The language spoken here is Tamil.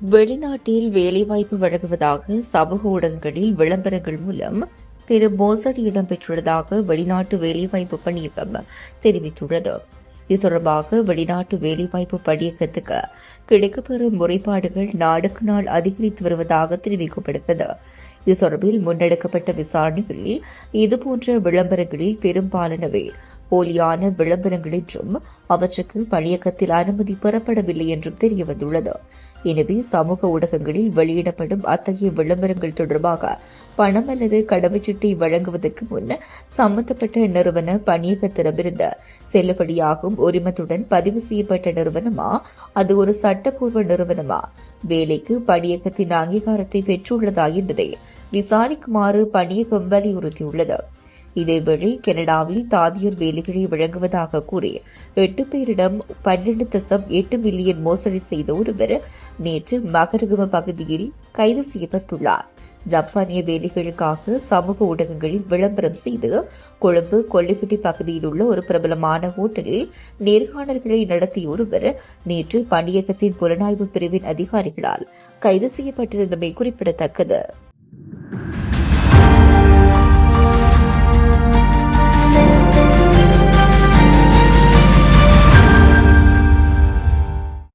வெளிநாட்டில் வேலைவாய்ப்பு வழங்குவதாக சமூக ஊடகங்களில் விளம்பரங்கள் மூலம் பெரும் மோசடி இடம்பெற்றுள்ளதாக வெளிநாட்டு வேலைவாய்ப்பு பணியகம் தெரிவித்துள்ளது. இது தொடர்பாக வெளிநாட்டு வேலைவாய்ப்பு பணியகத்துக்கு கிடைக்கப்பெறும் முறைப்பாடுகள் நாளுக்கு நாள் அதிகரித்து வருவதாக தெரிவிக்கப்படுகிறது இது தொடர்பில் முன்னெடுக்கப்பட்ட விசாரணைகளில் இதுபோன்ற விளம்பரங்களில் பெரும்பாலானவை போலியான விளம்பரங்கள் என்றும் அவற்றுக்கு பணியகத்தில் அனுமதி பெறப்படவில்லை என்றும் தெரியவந்துள்ளது. எனவே சமூக ஊடகங்களில் வெளியிடப்படும் அத்தகைய விளம்பரங்கள் தொடர்பாக பணம் அல்லது கடவுச்சீட்டை வழங்குவதற்கு முன் சம்பந்தப்பட்ட நிறுவன பணியகத்திடமிருந்து செல்லுபடியாகும் உரிமத்துடன் பதிவு செய்யப்பட்ட நிறுவனமா அது ஒரு சட்டப்பூர்வ நிறுவனமா? வேலைக்கு பணியகத்தின் அங்கீகாரத்தை பெற்றுள்ளதா என்பதை விசாரிக்குமாறு பணியகம் வலியுறுத்தியுள்ளது. இதேவேளை கனடாவில் தாதியர் வேலைகளை வழங்குவதாக கூறி எட்டு பேரிடம் பன்னெண்டு தசம் எட்டு மில்லியன் மோசடி செய்த ஒருவர் நேற்று மகரகும பகுதியில் கைது செய்யப்பட்டுள்ளார். ஜப்பானிய வேலைகளுக்காக சமூக ஊடகங்களில் விளம்பரம் செய்து கொழும்பு கொல்லிப்பட்டி பகுதியில் உள்ள ஒரு பிரபலமான ஹோட்டலில் நேர்காணல்களை நடத்திய ஒருவர் நேற்று பணியகத்தின் புலனாய்வு பிரிவின் அதிகாரிகளால் கைது செய்யப்பட்டிருந்தமை குறிப்பிடத்தக்கது.